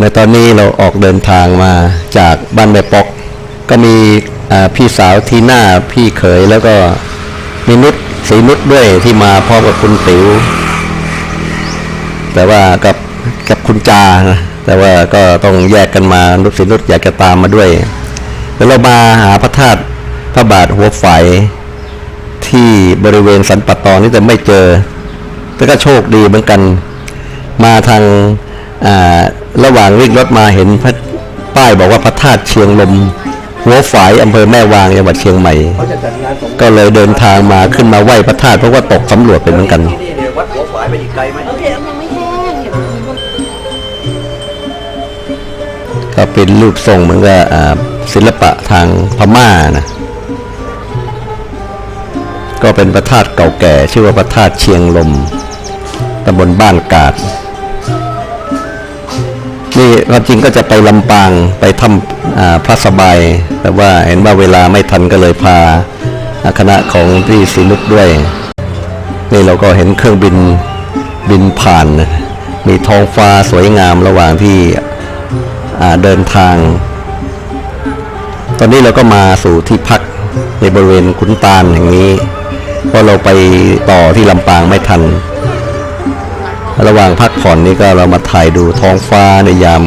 ในตอนนี้เราออกเดินทางมาจากบ้านแม่ปอก ก็มีพี่สาวทีน่าพี่เขยแล้วก็มีนุชสีนุชด้วยที่มาพร้อมกับคุณติ๋วแต่ว่ากับกับคุณจานะแต่ว่าก็ต้องแยกกันมานุชสีนุชอยากจะตามมาด้วยแล้วเรามาหาพระธาตุพระบาทหัวไฝที่บริเวณสันปะตองนี่แต่ไม่เจอแต่ก็โชคดีเหมือนกัน มาทางอ่า ระหว่างวิ่งรถมาเห็นป้ายบอกว่าพระธาตุเชียงลม หัวฝายอำเภอแม่วางจังหวัดเชียงใหม่ ก็เลยเดินทางมาขึ้นมาไหว้พระธาตุเพราะว่าตกสำรวจไปเหมือนกันวัดหัวฝายไปอีกไกลไหมก็เป็นรูปทรงเหมือนกับศิลปะทางพม่านะก็เป็นพระธาตุเก่าแก่ ชื่อว่าพระธาตุเชียงลมตำบลบ้านกาด นี่ความจริงก็จะไปลำปางไปทำพระสบาย แต่ว่าเห็นว่าเวลาไม่ทันก็เลยพาคณะของพี่สินุกด้วย นี่เราก็เห็นเครื่องบินบินผ่าน มีท้องฟ้าสวยงามระหว่างที่เดินทาง ตอนนี้เราก็มาสู่ที่พักในบริเวณขุนตาลแห่งนี้ เพราะเราไปต่อที่ลำปางไม่ทัน ระหว่างพักผ่อนนี่ก็เรามาถ่ายดูท้องฟ้าในยาม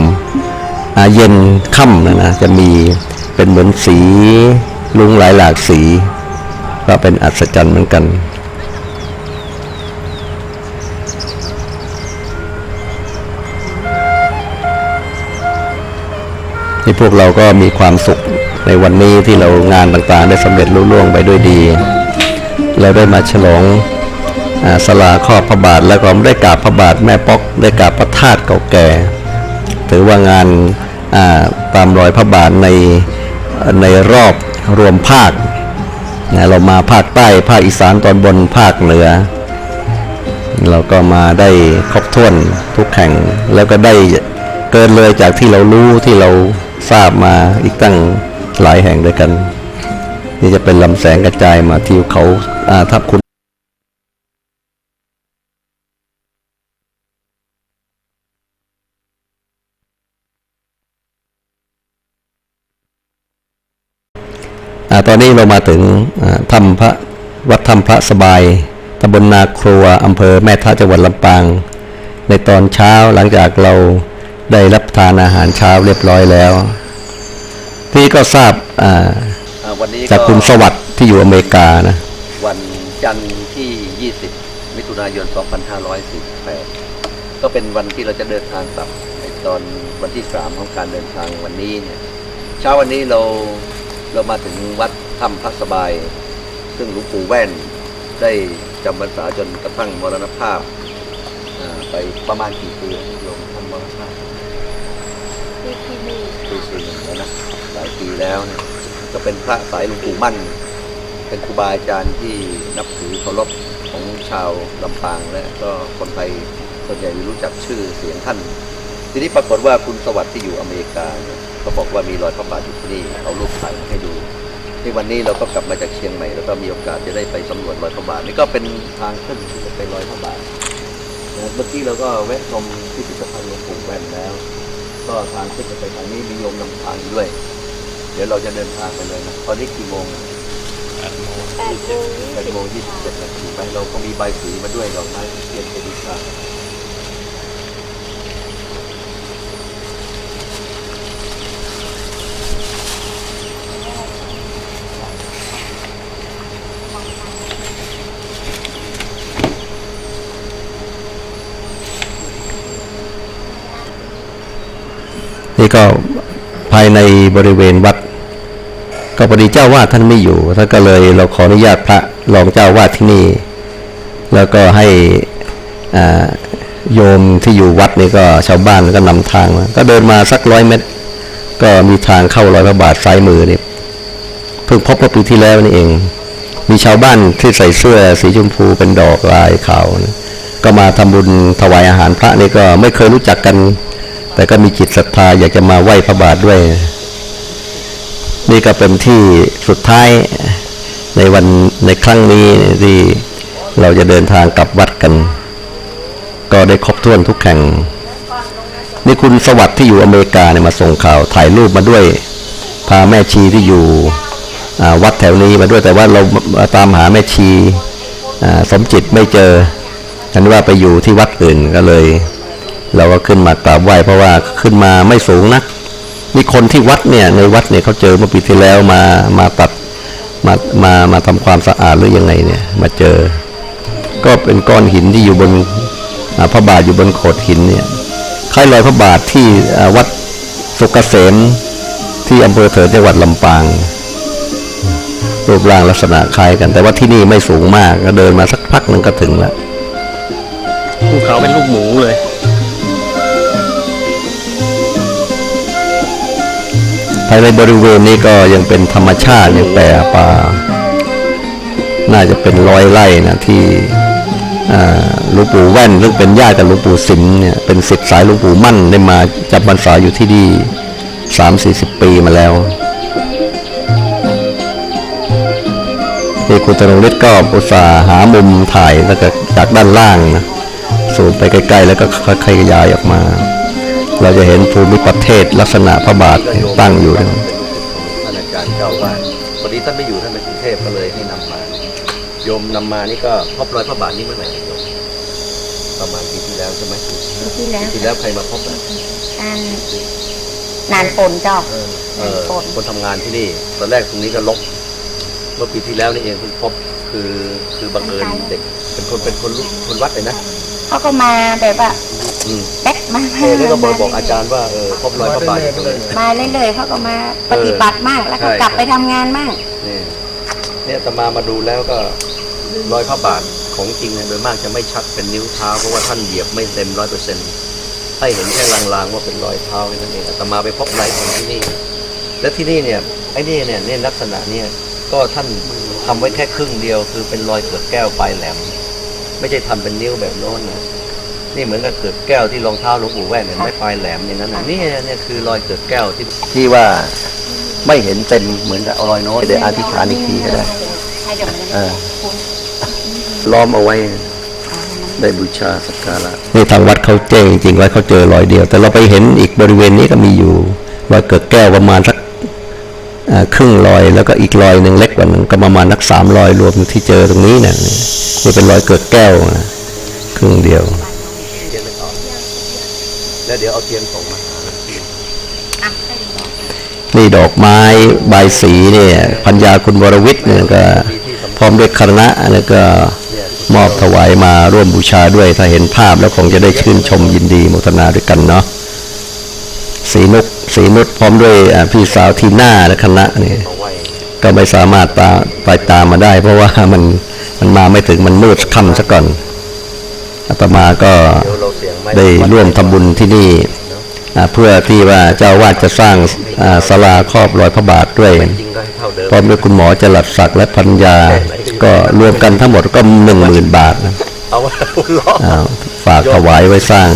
อาเย็นค่ำนะนะจะมีเป็นเหมือนสีลุงหลายหลากสี ก็เป็นอัศจรรย์เหมือนกันที่พวกเราก็มีความสุขในวันนี้ที่เรางานต่างๆ ได้สำเร็จลุล่วงไปด้วยดี เราได้มาฉลอง สลาครอพระบาทแล้วก็ได้กราบพระบาทแม่ป๊อกได้กราบพระธาตุเก่าแก่ ถือว่างานอ่าตามรอยพระบาทในในรอบรวมภาคนะเรามาภาคใต้ภาคอีสานตอนบนภาคเหนือ เราก็มาได้ครบถ้วนทุกแห่งแล้วก็ได้เกินเลยจากที่เรารู้ที่เราทราบมาอีกตั้งหลายแห่งด้วยกัน นี่จะเป็นลำแสงกระจายมาที่เขาทับคุณ ตอนนี้เรามาถึงอ่าถ้ำพระวัดถ้ำพระสบายตำบลนาครัวอำเภอแม่ทะจังหวัดลำปาง ในตอนเช้าหลังจากเราได้รับทานอาหารเช้าเรียบร้อยแล้วพี่ก็ทราบอ่าอ่าวันนี้จากคุณสวัสดิ์ที่อยู่อเมริกานะวันจันทร์ที่ 20 มิถุนายน 2548 ก็เป็นวันที่เราจะเดินทางกลับในตอนวันที่ 3 ของการเดินทางวันนี้เนี่ยเช้าวันนี้เรา เรามาถึงวัดถ้ำพระสบาย ซึ่งหลวงปู่แว่นได้จำพรรษาจนกระทั่งมรณภาพอ่าไปประมาณกี่ปีแล้วโยมท่านมรณภาพที่ที่นี่ปีสี่หนึ่งแล้วนะหลายปีแล้วเนี่ยก็เป็นพระสายหลวงปู่มั่น เป็นครูบาอาจารย์ที่นับถือเคารพของชาวลำปางและก็คนไทยส่วนใหญ่รู้จักชื่อเสียงท่าน ทีนี้ปรากฏว่าคุณสวัสดิ์ที่อยู่อเมริกาเนี่ยเขาบอกว่ามีรอยพระบาทอยู่ที่นี่เอารูปถ่ายมาให้ดูในวันนี้เราก็กลับมาจากเชียงใหม่แล้วก็มีโอกาสจะได้ไปสำรวจรอยพระบาทนี่ก็เป็นทางขึ้นที่จะไปรอยพระบาทนะเมื่อกี้เราก็แวะชมพิพิธภัณฑ์หลวงปู่แว่นแล้ว ก็ทางขึ้นจะไปทางนี้มีโยมนำทางอยู่ด้วย เดี๋ยวเราจะเดินทางไปเลยนะตอนนี้กี่โมงแปดโมงแปดโมงยี่สิบเจ็ดนาทีไปเราก็มีใบสีมาด้วยดอกไม้เทียนเจดีย์ค่ะ นี่ก็ภายในบริเวณวัด ก็พอดีเจ้าวาดท่านไม่อยู่ท่านก็เลยเราขออนุญาตพระรองเจ้าวาดที่นี่ แล้วก็ให้โยมที่อยู่วัดนี่ก็ชาวบ้านก็นำทางมาก็เดินมาสักร้อยเมตร ก็มีทางเข้ารอยพระบาทซ้ายมือนี่เพิ่งพบเมื่อปีที่แล้วนี่เอง มีชาวบ้านที่ใส่เสื้อสีชมพูเป็นดอกลายขาวนะก็มาทำบุญถวายอาหารพระนี่ก็ไม่เคยรู้จักกัน แต่ก็มีจิตศรัทธาอยากจะมาไหว้พระบาทด้วย นี่ก็เป็นที่สุดท้ายในวันในครั้งนี้ที่เราจะเดินทางกลับวัดกัน ก็ได้ครบถ้วนทุกแห่งนี่คุณสวัสดิ์ที่อยู่อเมริกาเนี่ยมาส่งข่าวถ่ายรูปมาด้วย พาแม่ชีที่อยู่วัดแถวนี้มาด้วยแต่ว่าเราตามหาแม่ชีสมจิตไม่เจอกันว่าไปอยู่ที่วัดอื่นก็เลย เราก็ขึ้นมากราบไหว้เพราะว่าขึ้นมาไม่สูงนักนี่คนที่วัดเนี่ยในวัดเนี่ยเขาเจอเมื่อปีที่แล้วมามาตัดมามามาทำความสะอาดหรือยังไงเนี่ยมาเจอ ก็เป็นก้อนหินที่อยู่บนพระบาทอยู่บนโขดหินเนี่ยคล้ายรอยพระบาทที่วัดสุกเกษมที่อำเภอเถิดจังหวัดลำปาง รูปร่างลักษณะคล้ายกัน แต่ว่าที่นี่ไม่สูงมากก็เดินมาสักพักหนึ่งก็ถึงแล้วภูเขาเป็นลูกหมูเลยายในบริเวณนี้ก็ยังเป็นธรรมชาติยังแปรป่า น่าจะเป็นร้อยไร่นะที่หลวงปู่แว่นซึ่งเป็นญาติกับหลวงปู่สิมเนี่ยเป็นศิษย์สายหลวงปู่มั่นได้มาจำพรรษาอยู่ที่นี่สามสี่สิบปีมาแล้วนี่คุณตรงฤทธิ์ก็อุตส่าห์หามุมถ่ายแล้วก็จากด้านล่างนะสูงไปใกล้ๆแล้วก็ค่อยๆขยายออกมา เราจะเห็นภูมิประเทศลักษณะพระบาทตั้งอยู่นะเป็นลูกศิษย์ของท่านอาจารย์เจ้าว่าพอดีท่านไม่อยู่ท่านไปกรุงเทพก็เลยให้นำมา โยมนำมานี่ก็พบรอยพระบาทนี่เมื่อไหร่โยมประมาณปีที่แล้วใช่ไหมปีที่แล้วปีที่แล้วใครมาพบอะอันนานฝนเจ้าเออคนทำงานที่นี่ตอนแรกตรงนี้ก็ลกเมื่อปีที่แล้วนี่เองเพิ่งพบคือคือบังเอิญเด็ก เป็นคนเป็นคนรู้คนวัดเลยนะ เขาก็มาแบบว่าอืมแป๊กมาเออแล้วก็บอกบอกอาจารย์ว่าเออพบรอยพระบาทอยู่ตรงนี้ มาเรื่อยๆเขาก็มาปฏิบัติมากแล้วก็ใช่ กลับไปทำงานมากนี่เนี่ยอาตมามาดูแล้วก็รอยพระบาทของจริงเนี่ยโดยมากจะไม่ชัดเป็นนิ้วเท้าเพราะว่าท่านเหยียบไม่เต็มร้อยเปอร์เซ็นต์ให้เห็นแค่ลางๆว่าเป็นรอยเท้าแค่นั้นเองอาตมาไปพบลายของที่นี่ และที่นี่เนี่ยไอ้นี่เนี่ยเนี่ยลักษณะเนี่ยก็ท่านทำไว้แค่ครึ่งเดียวคือเป็นรอยเกิดแก้วปลายแหลม ไม่ใช่ทำเป็นนิ้วแบบโน้นนะนี่เหมือนกับเกิดแก้วที่รองเท้าหลวงปู่แว่นเห็นไหมปลายแหลมอย่างนั้นนะนี่เนี่ยคือรอยเกิดแก้วที่ที่ว่าไม่เห็นเต็มเหมือนกับรอยโน้นเดี๋ยวอธิษฐานอีกทีก็ได้ให้เดี๋ยวมันเออล้อมเอาไว้ได้บูชาสักการะนี่ทางวัดเขาแจ้งจริงๆว่าเขาเจอรอยเดียว แต่เราไปเห็นอีกบริเวณนี้ก็มีอยู่รอยเกิดแก้วประมาณสักอ่า ครึ่งรอยแล้วก็อีกรอยหนึ่งเล็กกว่านั้นก็ประมาณนักสามรอยรวมที่เจอตรงนี้เนี่ยนี่นี่เป็นรอยเกิดแก้วนะครึ่งเดียวเทียนไม่ออกแล้วเดี๋ยวเอาเทียนส่งมาหาอะให้ดูนี่ดอกไม้ใบายสีเนี่ยพัญญาคุณวรวิทย์เนี่ยก็พร้อมด้วยคณะแล้วก็มอบถวายมาร่วมบูชาด้วยถ้าเห็นภาพแล้วคงจะได้ชื่นชมยินดีโมทนาด้วยกันเนาะสีนุก สีนุชพร้อมด้วยอ่าพี่สาวทีน่าและคณะนี่เอาไว้ก็ไม่สามารถตาไปตามมาได้ เพราะว่ามันมันมาไม่ถึงมันมืดค่ำซะก่อนอาตมาก็เดี๋ยวเราเสียงไม่ได้ร่วมทำบุญที่นี่อ่าเพื่อที่ว่าเจ้าอาวาดจะสร้างอ่าศาลาครอบรอยพระบาทด้วยจริงก็ให้เท่าเดิมพร้อมด้วยคุณหมอจรัสศักดิ์และพัญญา ก็รวมกันทั้งหมดก็หนึ่งหมื่นบาทนะเอาไว้ล้ออ่าฝากถวายไว้สร้าง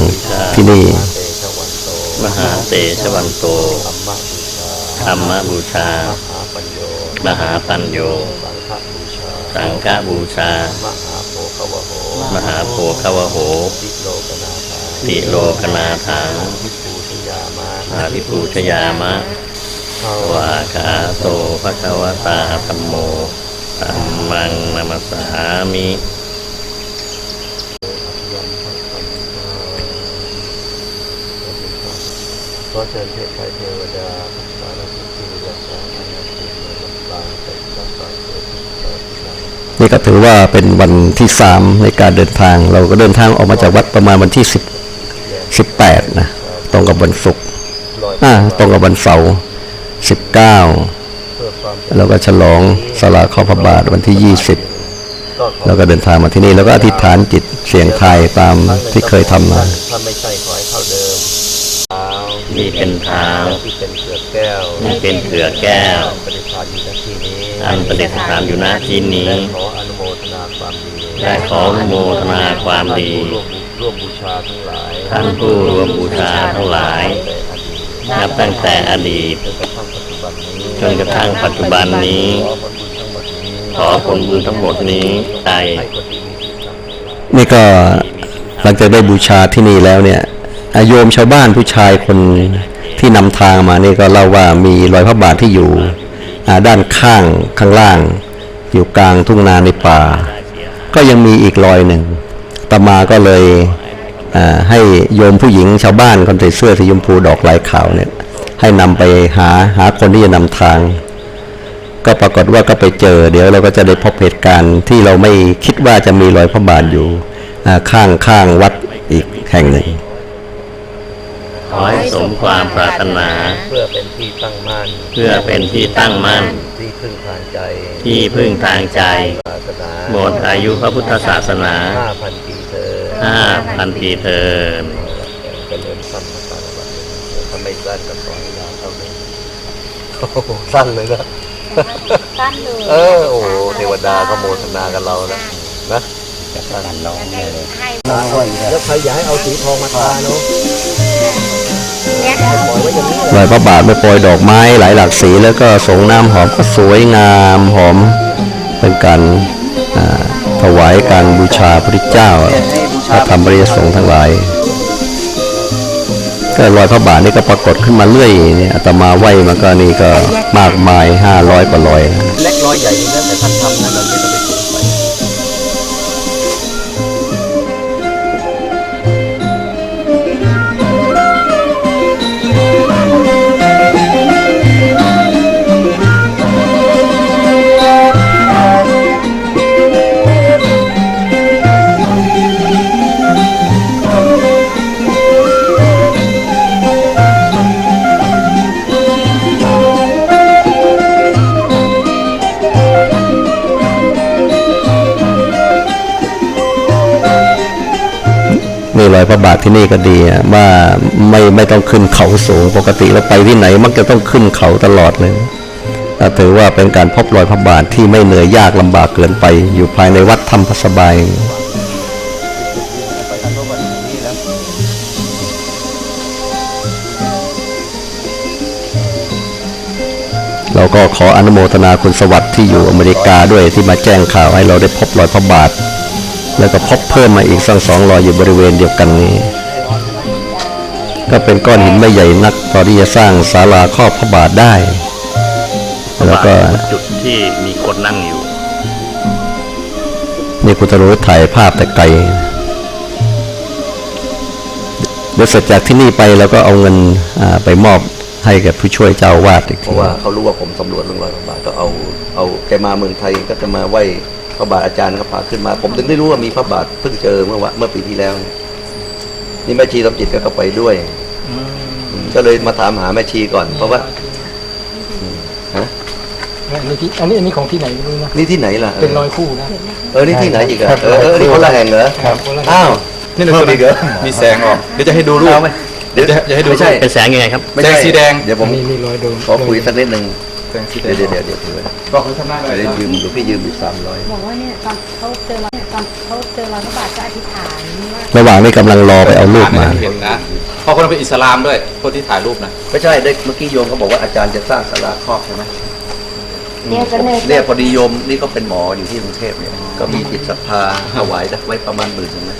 ที่นี่ หาเตชะวันโตธรรมบูชามบูชามหาปัญโยมหาปัญโยสังฆบูชาสังฆบูชา มหาโพคาวโหมหาโพคาวโหติโลกนาภาติโลกนาถังทิปูชยามะอาภิปูชยามะวาคาโตภะคะวะตาธัมโมธัมมังนัมสสามิ เชิญเทพไทยเทวดาพัฒนาสิทธิรักษาอาณาเขตเมืองลำปางไปรักษาเกิดที่พระพิณนี่ก็ถือว่าเป็นวันที่สามในการเดินทาง เราก็เดินทางออกมาจากวัดประมาณวันที่สิบสิบแปดนะตรงกับวันศุกร์อ่าตรงกับวันเสาร์สิบเก้าแล้วก็ฉลองสลาข้อพระบาทวันที่ยี่สิบแล้วก็เดินทางมาที่นี่แล้วก็อธิษฐานจิตเสียงไทยตามที่เคยทำมา ถ้าไม่ใช่ขอให้เท่าเดิมเท้า นี่เป็นเท้าที่เป็นเกลือแก้วนี่เป็นเถือแก้วปฏิภาณอยู่ณที่นี้อันประดิษฐานอยู่ณที่นี้และขออนุโมทนาความดีได้ขออนุโมทนาความดีร่วมร่วมบูชาทั้งหลายท่านผู้ร่วมบูชาทั้งหลายนับตั้งแต่อดีตจนกระทั่งปัจจุบันนี้จนกระทั่งปัจจุบันนี้ขอผลบุญทั้งหมดนี้ขอผลบุญทั้งหมดนี้ได้ให้คนดีมีจิตใจนี่ก็หลังจากได้บูชาที่นี่แล้วเนี่ยอ่า โยมชาวบ้านผู้ชายคนที่นำทางมานี่ก็เล่าว่ามีรอยพระบาทที่อยู่ด้านข้างข้างล่าง อยู่กลางทุ่งนาในป่า ก็ยังมีอีกรอยหนึ่งตามาก็เลยให้โยมผู้หญิงชาวบ้านคนใส่เสื้อสีชมพูดอกลายขาวเนี่ยให้นำไปหาหาคนที่จะนำทาง ก็ปรากฏว่าก็ไปเจอ เดี๋ยวเราก็จะได้พบเหตุการณ์ที่เราไม่คิดว่าจะมีรอยพระบาทอยู่ข้างข้างวัดอีกแห่งหนึ่ง มความปรารถนา เพื่อเป็นที่ตั้งมั่นเพื่อเป็นที่ตั้งมั่น ที่พึ่งทางใจที่พึ่งทางใจ ศาสนาหมดอายุพระพุทธศาสนาห้าพันปีเธอห้าพันปีเทินเจริญสั้นมาตลอดถ้าไม่สั้นก็ปล่อยยาวเท่านี้โอ้โหสั้นเลยนะ สั้นเลยเออโอ้โหเทวดาก็โมทนากับเรานะนะ สั้นน้องให้แล้วใครอยากให้เอาสีทองมาทาเนาะเนี่ยปล่อยไว้อย่างนี้รอยพระบาทไม่โปรยดอกไม้หลายหลากสีแล้วก็สงน้ำหอมก็สวยงามหอมเป็นการอ่าถวายการบูชาพระพุทธเจ้าพระธรรมบริยสงฆ์ทั้งหลายก็รอยพระบาทนี่ก็ปรากฏขึ้นมาเรื่อยเนี่ยอาตมาไหวมาก็นี่ก็มากมายห้าร้อยกว่ารอยนะเล็กน้อยใหญ่นี่แล้วแต่ท่านทำนะเราไม่ต้องไป อยพระบาทที่นี่ก็ดีว่าไม่ไม่ต้องขึ้นเขาสูงปกติเราไปที่ไหนมักจะต้องขึ้นเขาตลอดเลยถือว่าเป็นการพบรอยพระบาทที่ไม่เหนื่อยยากลำบากเกินไป อยู่ภายในวัดธรรมพระสบายเราก็ขออนุโมทนาคุณสวัสดิ์ที่อยู่อเมริกาด้วยที่มาแจ้งข่าวให้เราได้พบรอยพระบาท แล้วก็พบเพิ่มมาอีกสักสองรอยอยู่บริเวณเดียวกันนี้ ก็เป็นก้อนหินไม่ใหญ่นักพอที่จะสร้างศาลาครอบพระบาทได้พระแล้วบาทก็จุดที่มีคนนั่งอยู่นี่คุณตรู้ถ่ายภาพแต่ไกลเดี๋ยวเสร็จจากที่นี่ไปแล้วก็เอาเงินอ่าไปมอบให้กับผู้ช่วยเจ้าอาวาดอีกเพทีราะว่าเขารู้ว่าผมสำรวจเรื่องรอยพระบาทก็เอาเอาแกมาเมืองไทยก็จะมาไหว้ พระบาทอาจารย์ก็พาขึ้นมา ผมถึงได้รู้ว่ามีพระบาทเพิ่งเจอเมื่อวะเมื่อปีที่แล้ว นี่นี่แม่ชีสมจิตก็เข้าไปด้วยอืมก็เลยมาถามหาแม่ชีก่อน เพราะว่าอืมฮะอันนี้ที่อันนี้อันนี้ของที่ไหนไม่รู้นะนี่ที่ไหนล่ะเป็นรอยคู่นะเออนี่ที่ไหนอีกอะเออเออนี่คนละแห่งเหรอครับคนละแห่งอ้าวนี่เราเพิ่จะมอีกเหรอมีแสงออกเดี๋ยวจะให้ดูรูปเอาไหมเดี๋ยวจะจะให้ดูไม่ใช่เป็นแสงยังไงครับไม่ใช่แดงสีแดงเดี๋ยวผมนี่นี่รอยโดนขอคุยสักนิดหนึ่ง แสงสีแดเดี๋ยงวเดี๋ยวเดี๋ยวเดี๋ยวถือไว้บอกคุณทำหน้าหน่อยเดี๋ยวครับยืมหลวงพี่ยืมอีกสามร้อยบอกว่าเนี่ยตอนเขาเจอเราเนี่ยตอนเขาเจอเราพระบาทก็อธิษฐานว่าระหว่างนี้กำลังรอไปเอารูปมา เห็นนะเพราะคนนั้นเป็นอิสลามด้วยคนที่ถ่ายรูปนะไม่ใช่ได้เมื่อกี้โยมเขาบอกว่าอาจารย์จะสร้างศาลาครอบใช่ไหมเนี่ยก็เนี่ยเนี่ยพอดีโยมนี่ก็เป็นหมออยู่ที่กรุงเทพเนี่ยก็มีจิตศรัทธาถวายไว้ประมาณหมื่นหนึงนะ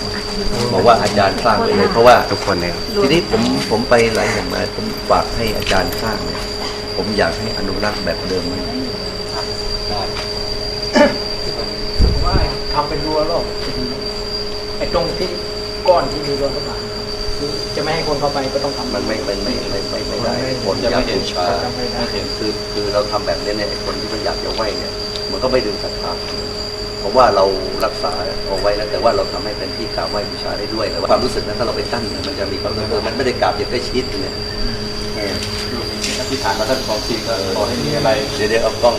บอกว่าอาจารย์สร้างไปเลยเพราะว่าทุกคนเนี่ยทีนี้ผมผมไปหลายแห่งมาผมฝากให้อาจารย์สร้างเนี่ย ผมอยากให้อนุรักษ์แบบเดิมไว้ว่าทำเป็นรั้วรอบจะดีนะไอ้ตรงที่ก้อนที่มีรอยพระบาทคือจะไม่ให้คนเข้าไปก็ต้องทำมันไม่ไม่ไม่ไม่ไม่ไม่ได้ผลจะอยาไม่กเห็นบูชาไม่ได้เห็นคือคือเราทำแบบนี้เนี่ยไอ้คนที่มันอยากจะไหวเนี่ย มันก็ไม่ดึงศรัทธาเพราะว่าเรารักษาเอาไว้แล้วแต่ว่าเราทำให้เป็นที่กราบไหว้บูชาได้ด้วยแต่ว่าความรู้สึกนะถ้าเราไปตั้งเนี่ยมันจะมีความรู้สึกเออมันไม่ได้กราบอย่างใกล้ชิดเนี่ยเออ อธิษฐานว่าท่านของจริงก็ขอให้มีอะไรเดี๋ยวเดี๋ยวเอากล้อง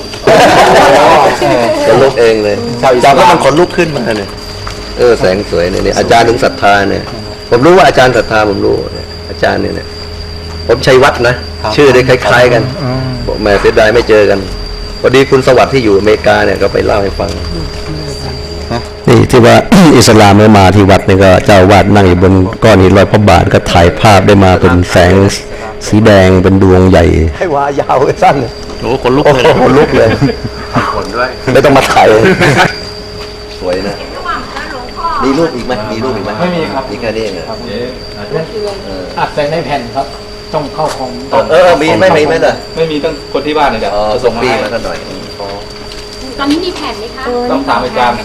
ขนลุกเองเลยจำก็มันขนลุกขึ้นมาเนี่ยเออแสงสวยเนี่ยเนี่ยอาจารย์ถึงศรัทธาเนี่ย ผมรู้ว่าอาจารย์ศรัทธาผมรู้เนี่ยอาจารย์เนี่ยเนี่ย ผมชัยวัฒน์นะ ชื่อได้คล้าย ๆ กันบอกแม่เสียดายไม่เจอกันพอดีคุณสวัสดิ์ที่อยู่อเมริกาเนี่ยก็ไปเล่าให้ฟัง นี่ที่ว่าอิสลามไม่มาที่วัดนี่ก็เจ้าอาวาดนั่งอยู่บนก้อนหินรอยพระบาทก็ถ่ายภาพได้มาเป็นแสงสีแดงเป็นดวงใหญ่ ให้วายาวสั้นเลยโอ้คนลุกโอ้เลยโหลุกเลยผลด้วยไม่ต้องมาถ่ายสวยนะระหว่างพระหลวงพ่อมีรูปอีกไหมมีรูปอีกไหมไม่มีครับมีแค่นี้เองเหรอเอ๊ะเอออัดใส่ในแผ่นครับต้องเข้าของเออเออมีไหม่มีไหมเลยไม่มีต้องคนที่บ้านเนี่ยเดี๋ยวอ๋อจะส่ส่งงปีมาให้มากันหน่อยอ๋อ ตอนนี้มีแผ่นไหมคะต้องถามอาจารย์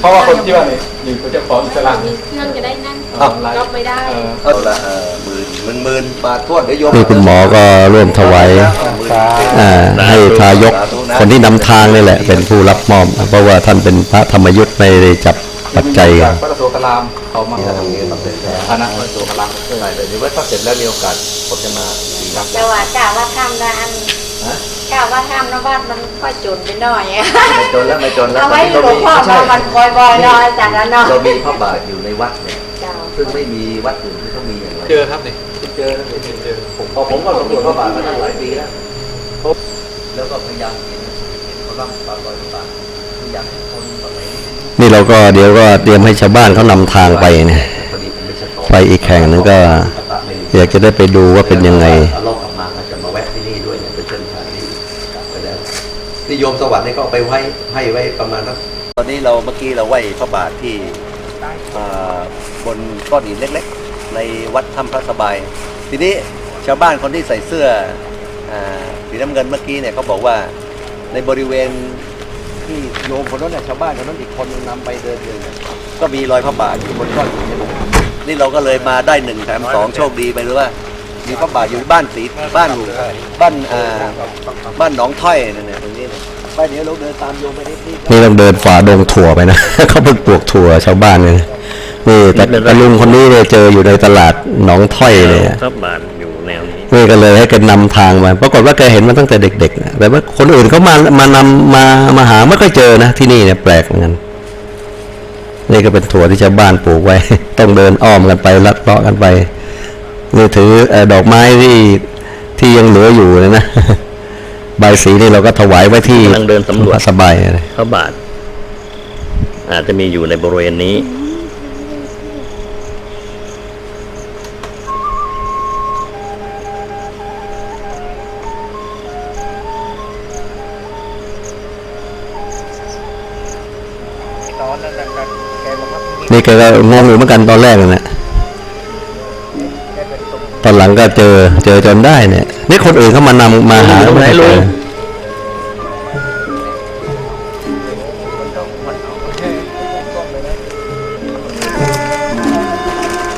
เพราะว่าคนที่บ้านเนี่ยอยู่เขาจะขออิสลามมีเครื่องจะได้นั่งเอาก็ไม่ได้เออเอาละเออหมื่นหมื่นหมื่นบาททวดเดี๋ยวโยมนี่คุณหมอก็ร่วมถวายอ่าให้ทายกคนที่นำทางนี่แหละ เป็นผู้รับมอบ เพราะว่าท่านเป็นพระธรรมยุทธ์ไม่ได้จับปัจจัยจากพระโสกรามเขามาที่ทำนี้ทำเสร็จแล้วคณะพระโสกรามใช่แต่เดี๋ยวว่าถ้าเสร็จแล้วมีโอกาสผมจะมาอีกครับแต่ว่ากะว่าทำนะอัน กะว่าทำนะบ้านมันค่อยจนไปหน่อยอะไม่จนแล้วไม่จนแล้วเอาไว้ตอนหลวนี้งพ่อเรามีมามันบ่อยๆหน่อยจากนั้นเนาะเรามีพระบาทอยู่ในวัดเนี่ยเจ้าซึ่งไม่มีวัดอื่นที่เขามีอย่างไรเจอครับนี่เจอนะเจอผมพอผมก็สำรวจพระบาทมาตั้งหลายปีแล้วพบแล้วก็พยายามเห็นเห็นเขาร่ำปรากฏพระบาทคืออยากให้คนสมัยนี้นี่เราก็เดี๋ยวก็เตรียมให้ชาวบ้านเขานำทางไปเนี่ยพอดีผมไปเช็คต่อไปอีกแห่งหนึงก็ อยากจะได้ไปดูว่าเป็นยังไง ที่โยมสวัสดิ์นี่ก็เอาไปไว้ให้ไว้ประมาณสักตอนนี้เราเมื่อกี้เราไหว้พระบาทที่อ่าบนก้อนหินเล็กๆ ในวัดถ้ำพระสบาย ทีนี้ชาวบ้านคนที่ใส่เสื้ออาสีน้ำเงินเมื่อกี้เนี่ยเขาบอกว่าในบริเวณที่โยมคนนั้นน่ะชาวบ้านคนนั้นอีกคนนึงนำไปเดินเดินเนี่ยก็มีรอยพระบาทอยู่บนก้อนหินเนี่ยนี่เราก็เลยมาได้หนึ่งแถมสองโชคดีไปเลยว่า มีพระบาทอยู่บ้านสีบ้านบ้านอ่าบ้านหนองถ้อยนั่นเนี่ยตรงนี้เนี่ยไปเดี๋ยวเราเดินตามโยมไปที่ที่นี่ต้องเดินฝ่าดงถั่วไปนะ เขาเพิ่งปลูกถั่วชาวบ้านเลยนะนี่แต่แต่ลุงคนนี้เนี่ยเจออยู่ในตลาดหนองถ้อยเลยอะพระบาทอยู่แนวนี้นี่ก็เลยให้แกนำทางมา ปรากฏว่าแกเห็นมาตั้งแต่เด็กๆนะแต่ว่าคนอื่นเขามามานำมามาหาไม่ค่อยเจอนะที่นี่เนี่ยแปลกเหมือนกันนี่ก็เป็นถั่วที่ชาวบ้านปลูกไว้ ต้องเดินอ้อมกันไปลัดเลาะกันไป นี่ถือเอ่อดอกไม้ที่ที่ยังเหลืออยู่เลยนะใบายสีนี่เราก็ถวายไว้ที่กำลังเดินสำรวจสบายเลยพระบาท อาจจะมีอยู่ในบริเวณนี้ตอนนั้นแกบอกว่ามีนี่แกก็งงอยู่เหมือนกันตอนแรกนะ อนหลังก็เจอเจอจนได้เนี่ยนี่คนอื่นเขามานำมาหาลุงไหนลุง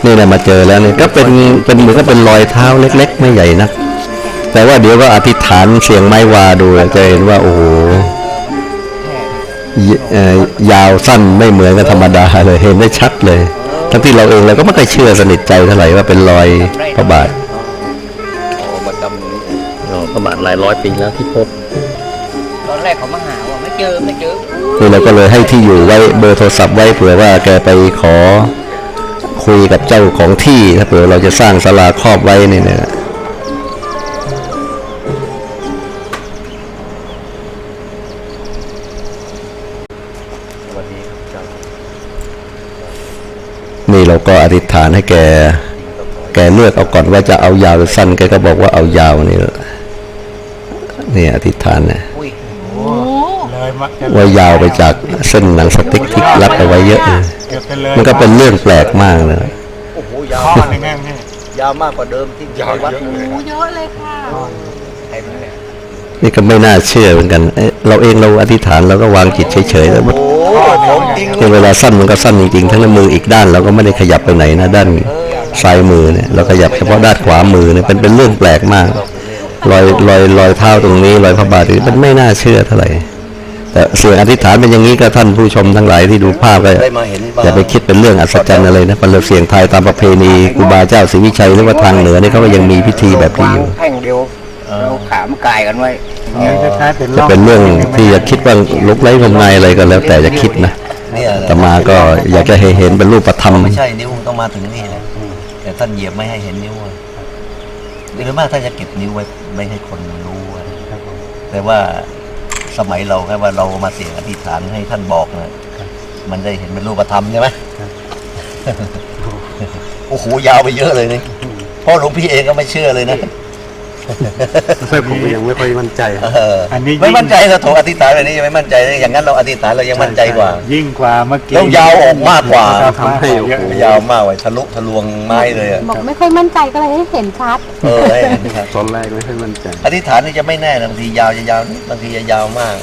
นี่แหละมาเจอแล้วเนี่ยก็เป็นเป็นเหมือนก็เป็นรอยเท้าเล็ก ๆ ไม่ใหญ่นักแต่ว่าเดี๋ยวก็อธิษฐานเสียงไม้วาดูจะเห็นว่า โอ้โหยเอ่อยาวสั้นไม่เหมือนกันธรรมดาเลยเห็นได้ชัดเลย ทั้งที่เราเองเราก็ไม่เคอยเชื่อสนิทใจเท่าไหร่ว่าเป็นรอยพระบาทอ๋อมาดำนี้อ๋อพระบาทหลายร้อยปีแล้วที่พบ ตอนแรกเขามาหาว่าไม่เจอไม่เจอนี่เราก็เลยให้ที่อยู่ไว้เบอร์โทรศัพท์ไว้เผื่อว่าแกไปขอคุยกับเจ้าของที่ถ้าเผื่อเราจะสร้างศาลาครอบไว้เนี่ยนะ นี่เราก็อธิษฐานให้แก แกเลือกเอาก่อนว่าจะเอายาวหรือสั้นแกก็บอกว่าเอายาวนี่แหละนี่อธิษฐานนะอุ้ยเลยมาจะว่ายาวไปจากเส้นหนังสติ๊กที่รัดเอาไว้เยอะเลยเกือบจะเลยมันก็เป็นเรื่องแปลกมากนะโอ้โหยาวข้อหนึงแง่นี่ยาวมากกว่าเดิมที่ในวัดโอ้เยอะเลยค่ะเต็มเลย นี่ก็ไม่น่าเชื่อเหมือนกันเอ๊ะเราเองเราอธิษฐานเราก็วางจิตเฉยๆแล้วโอ้โหของจริงในเวลาสั้นมันก็สั้นจริงๆทั้งในมืออีกด้านเราก็ไม่ได้ขยับไปไหนนะด้านซ้ายมือเนี่ยเราขยับเฉพาะด้านขวามือเนี่ยเป็นเป็นเรื่องแปลกมากรอยรอยรอยเท้าตรงนี้รอยพระบาทตรงนี้มันไม่น่าเชื่อเท่าไหร่ แต่เสียงอธิษฐานเป็นอย่างนี้ก็ท่านผู้ชมทั้งหลายที่ดูภาพก็ได้มาเห็นอย่าไปคิดเป็นเรื่องอัศจรรย์อะไรนะเป็นเรื่องเสียงไทายตามประเพณีครูบาเจ้าศรีวิชัยหรือว่าทางเหนือนี่เขาก็ยังมีพิธีแบบนี้อยู่ แท่งเดียว เราขามกายกันไว้เนี่ยคล้ายๆเป็นจะร่องเป็นเรื่องที่จะคิดว่าลุกไร้งมงายอะไรก็แล้วแต่จะคิดนะเนี่ยแต่มาก็อยากจะให้เห็นเป็นรูปธรรม ไม่ใช่นิ้วต้องมาถึงนี่แหละแต่ท่านเหยียบไม่ให้เห็นนิ้วอะหรือมากท่านจะเก็บนิ้วไว้ไม่ให้คนรู้อะแต่ว่าสมัยเราแค่ว่าเรามาเสียงอธิษฐานให้ท่านบอกนะมันได้เห็นเป็นรูปธรรมใช่ไหมโอ้โหยาวไปเยอะเลยนี่พ่อหลวงพี่เองก็ไม่เชื่อเลยนะ ผมก็ยังไม่ค่อยมั่นใจเอออันนี้ไม่ยิ่งมั่นใจเราโถอธิษฐานแบบนี้ยังไม่มั่นใจเลยอย่างนั้นเราอธิษฐานเรายังมั่นใจกว่า ยิ่งกว่าเมื่อกี้แล้วยาวออกมากกว่าทำให้โอ้โหยาวมากไว้ทะลุทะลวงไม้เลยอะบอกไม่ค่อยมั่นใจก็เลยให้เห็นชัดเออให้เห็นครับตอนแรกไม่ค่อยมั่นใจ อธิษฐานนี่จะไม่แน่นะบางทียาวจะยาวนิดบางทีจะยาวมาก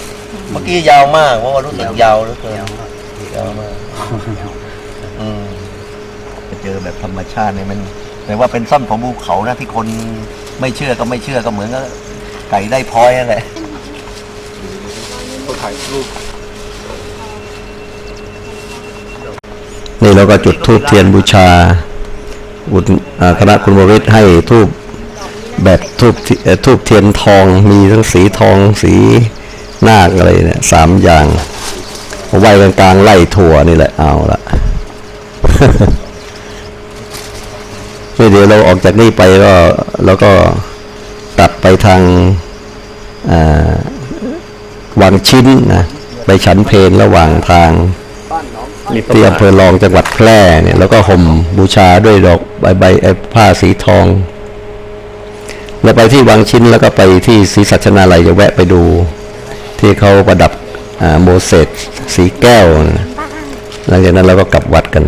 เมื่อกี้ยาวมากเพราะว่ารู้สึกยาวเหลือเกินยาวมากอืมไปเจอแบบธรรมชาติเนี่ยมันแต่ว่าเป็นซ่อนของภูเขานะที่คน ไม่เชื่อก็ไม่เชื่อก็เหมือนกับไก่ได้พลอยนั่นแหละเขาถ่ายรูปนี่เราก็จุดทูบเทียนบูชา อุดคณะคุณบริษให้ทูบแบบทูบทูบเทียนทองมีทั้งสีทองสีนาคอะไรเนี่ยสามอย่างไว้กลางๆไล่ถั่วนี่แหละเอาละ นี่เดี๋ยวเราออกจากนี่ไปก็เราก็ตัดไปทางวังชิ้นนะไปฉันเพลระหว่างทางที่อำเภอรองจังหวัดแพร่เนี่ยแล้วก็ห่มบูชาด้วยดอกใบใบผ้าสีทอง แล้วไปที่วังชิ้นแล้วก็ไปที่ศรีสัชนาลัยจะแวะไปดู ที่เขาประดับโมเสสสีแก้ว หลังจากนั้นเราก็กลับวัดกัน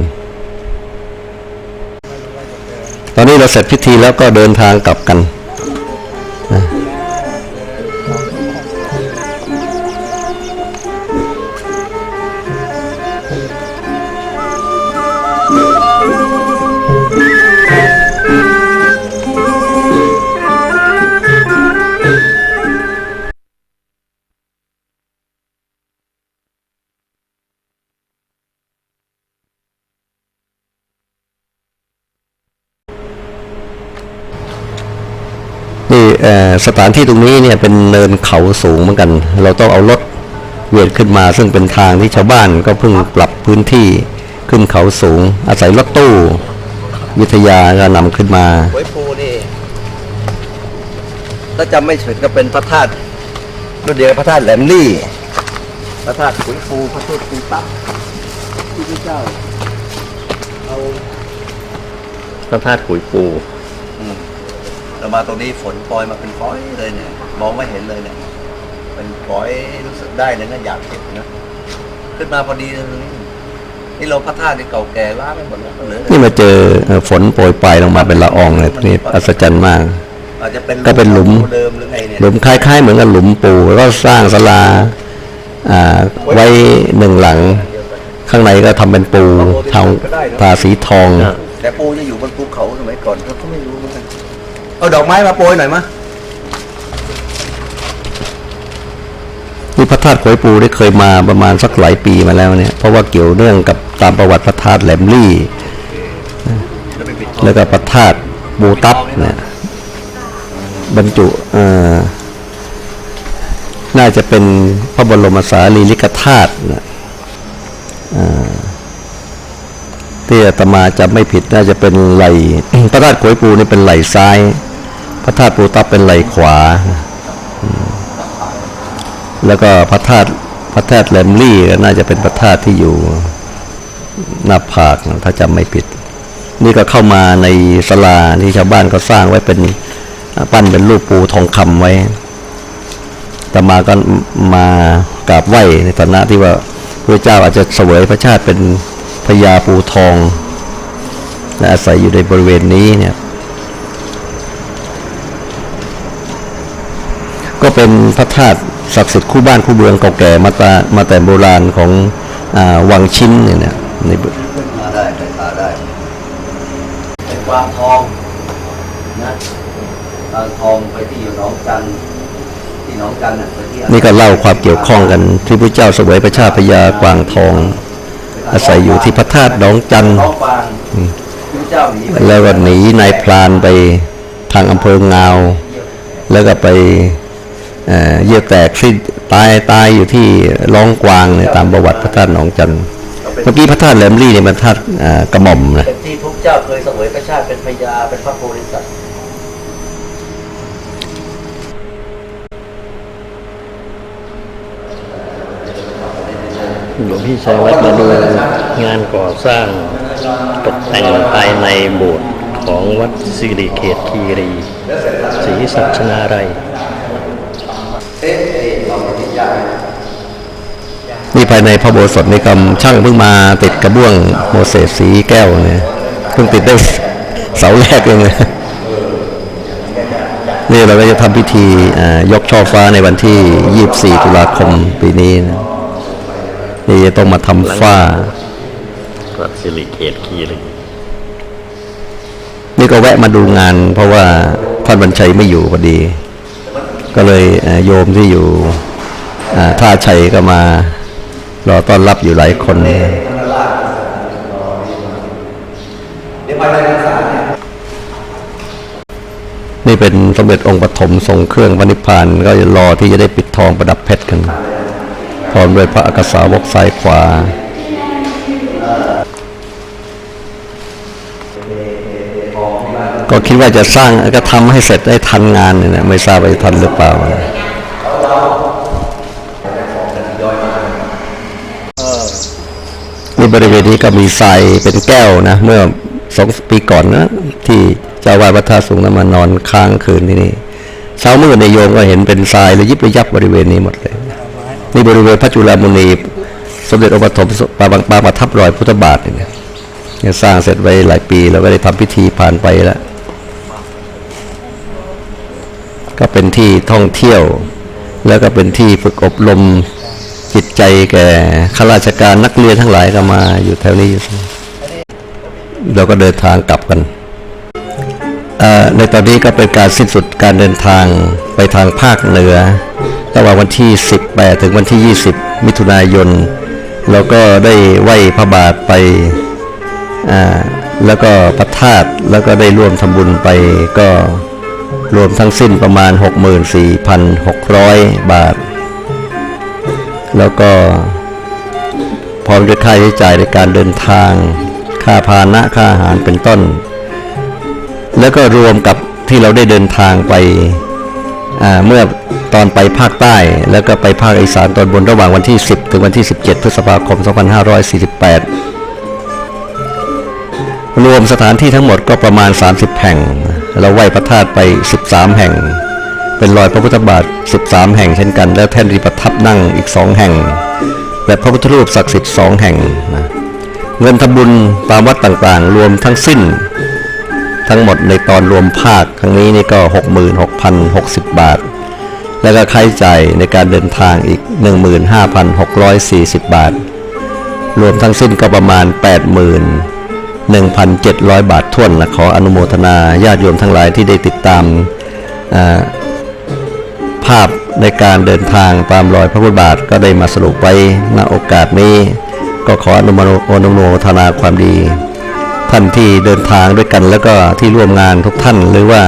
ต อนนี้เราเสร็จพิธีแล้วก็เดินทางกลับกัน สถานที่ตรงนี้เนี่ยเป็นเนินเขาสูงเหมือนกัน เราต้องเอารถเวียนขึ้นมาซึ่งเป็นทางที่ชาวบ้านก็เพิ่งปรับพื้นที่ขึ้นเขาสูง อาศัยรถตู้ วิทยาก็นำขึ้นมาหวยปูนี่ถ้าจำไม่ผิดก็เป็นพระธาตุรุ่นเดียวพระธาตุแหลมลี่ พระธาตุหวยปูพระธาตุปูตั๊บที่พระเจ้าเอาพระธาตุขุยปู เรามาตรงนี้ฝนปล่อยมาเป็นฝอยเลยเนี่ย มองไม่เห็นเลยเนี่ย เป็นฝอยรู้สึกได้เลยนะอยากเห็นนะขึ้นมาพอดีเลยนี่นี่เราพระธาตุที่เก่าแก่ล้าไปหมดแล้วเหลือแต่นี่มาเจอเอ่อฝนโปรยปลายลงมาเป็นละอองเลยนี่อัศจรรย์มากอาจจะเป็นก็เป็นหลุมเดิมหรือไงเนี่ยหลุมคล้าย ๆ เหมือนกับหลุมปูแล้วก็สร้างศาลาอ่าไว้หนึ่งหลัง ข้างในก็ทำเป็นปูทางทาสีทอง แต่ปูจะอยู่บนภูเขาสมัยก่อนเขา เอาดอกไม้มาโปรยหน่อยมะนี่พระธาตุขวยปูได้เคยมาประมาณสักหลายปีมาแล้วเนี่ย เพราะว่าเกี่ยวเนื่องกับตามประวัติพระธาตุแหลมลี่ แล้วก็พระธาตุบูตับเนี่ยบรรจุน่าจะเป็นพระบรมสารีริกธาตุนะเอ่อที่อาตมาจะไม่ผิดน่าจะเป็นไหลพระธาตุขวยปูนี่เป็นไหลซ้าย พระธาตุปูตับเป็นไหลขวา แล้วก็พระธาตุพระธาตุแลมลี่ก็น่าจะเป็นพระธาตุที่อยู่หน้าผากถ้าจำไม่ผิด นี่ก็เข้ามาในศาลาที่ชาวบ้านก็สร้างไว้เป็นปั้นเป็นรูปปูทองคำไว้แต่มาก็มากราบไหว้ในฐานะที่ว่าพระเจ้าอาจจะเสวยพระชาติเป็นพญาปูทองและอาศัยอยู่ในบริเวณนี้เนี่ย ก็เป็นพระธาตุศักดิ์สิทธิ์คู่บ้านคู่เมืองเก่าแก่มาตามาแต่โบราณของอาวังชิ้นเนี่ยนะในมาได้ไปตาได้เป็นกวางทองนะกวางทองไปที่อยู่หนองจันทร์ที่หนองจันทร์น่ะไปที่นี่ก็เล่าความเกี่ยวข้องกันที่พระเจ้าเสวยพระชาติพญากวางทอง อาศัยอยู่ที่พระธาตุหนองจันทร์ท้องกวางที่พระเจ้าหนีไปแล้วก็หนีนายพรานไปทางอำเภองาว แล้วก็ไป เอ่อเยี่ยวแตกที่ตายตายอยู่ที่ร้องกวางเนี่ยตามประวัติพระธาตุหนองจันทร์เมื่อกี้พระธาตุแหลมลี่เนี่ยมันธาตุอ่ากระหม่อมนะเป็นที่พระเจ้าเคยเสวยพระชาติเป็นพญาเป็นพระโพธิสัตว์หลวงพี่ชัยวัฒน์มาดูงานก่อสร้างตกแต่งภายในโบสถ์ขของวัดสิริเขตคีรีศรีสัชนารัย นี่ภายในพระโบสถในกำช่างเพิ่งมาติดกระเบื้องโมเสสสีแก้วเนี่ยเพิ่งติดได้เสาแรกเองนะนี่เราก็จะทำพิธีอ่ายกช่อฟ้าในวันที่ 24 ตุลาคมปีนี้นะนี่จะต้องมาทำฟ้าวัดสิริเขตคีรีนี่ก็แวะมาดูงาน เพราะว่าท่านบรรชัยไม่อยู่พอดี ก็เลยเอ่อโยมที่อยู่อ่าท่าชัยก็มา รอต้อนรับอยู่หลายคนนี่เป็นสมเด็จองค์ปฐมทรงเครื่องพระนิพานก็จะรอที่จะได้ปิดทองประดับเพชรกันพร้อมด้วยพระอักษาวกซ้ายขวาก็คิดว่าจะสร้างก็ทำให้เสร็จได้ทันงานเนี่ยนะไม่ทราบว่าทันหรือเปล่า บริเวณนี้ก็มีทรายเป็นแก้วนะ เมื่อสองปีก่อนนะ ที่เจ้าวาดวัดท่าสูงนั้นมานอนค้างคืนที่นี่เช้ามืดในโยมก็เห็นเป็นทรายระยิบระยับบริเวณนี้หมดเลยนี่บริเวณพระจุลามุนีสมเด็จองค์ปฐมปาบางปางประทับรอยพุทธบาทเนี่ยเนี่ยสร้างเสร็จไว้หลายปีแล้วก็ได้ทำพิธีผ่านไปแล้ว ก็เป็นที่ท่องเที่ยว แล้วก็เป็นที่ฝึกอบรม จิตใจแก่ข้าราชการนักเรียนทั้งหลายก็มาอยู่แถวนี้อยู่เราก็เดินทางกลับกัน ในตอนนี้ก็เป็นการสิ้นสุดการเดินทางไปทางภาคเหนือระหว่างวันที่ 18 ถึงวันที่ 20 มิถุนายน เราก็ได้ไหว้พระบาทไปแล้วก็พระธาตุแล้วก็ได้ร่วมทำบุญไปก็รวมทั้งสิ้นประมาณ 64,600 บาท แล้วก็พร้อมด้วยค่าใช้จ่ายในการเดินทาง ค่าพาหนะค่าอาหารเป็นต้น แล้วก็รวมกับที่เราได้เดินทางไปเมื่อตอนไปภาคใต้ แล้วก็ไปภาคอีสานตอนบนระหว่างวันที่ 10 ถึงวันที่ 17 พฤษภาคม 2548 รวมสถานที่ทั้งหมดก็ประมาณ 30 แห่ง เราไหว้พระธาตุไป 13 แห่ง เป็นรอยพระพุทธบาท 13 แห่งเช่นกัน และแท่นที่ประทับนั่งอีก 2 แห่ง และพระพุทธรูปศักดิ์สิทธิ์ 2 แห่งนะเงินทำบุญตามวัดต่างๆ รวมทั้งสิ้น ทั้งหมดในตอนรวมภาคครั้งนี้นี่ก็ 66,060 บาท แล้วก็ค่าใช้จ่ายในการเดินทางอีก 15,640 บาท รวมทั้งสิ้นก็ประมาณ 81,700 บาทท่วนนะขออนุโมทนาญาติโยมทั้งหลายที่ได้ติดตามอ่า ภาพในการเดินทางตามรอยพระพุทธบาทก็ได้มาสรุปไว้ณโอกาสนี้ ก็ขออนุโมอนุโมทนาความดี ท่านที่เดินทางด้วยกันแล้วก็ที่ร่วมงานทุกท่านหรือว่า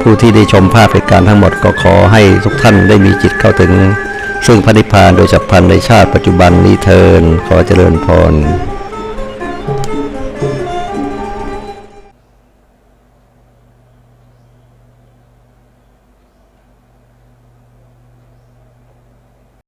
ผู้ที่ได้ชมภาพเหตุการณ์ทั้งหมดก็ขอให้ทุกท่านได้มีจิตเข้าถึง ซึ่งพระนิพพานโดยฉับพลันในชาติปัจจุบันนี้เทินขอเจริญพร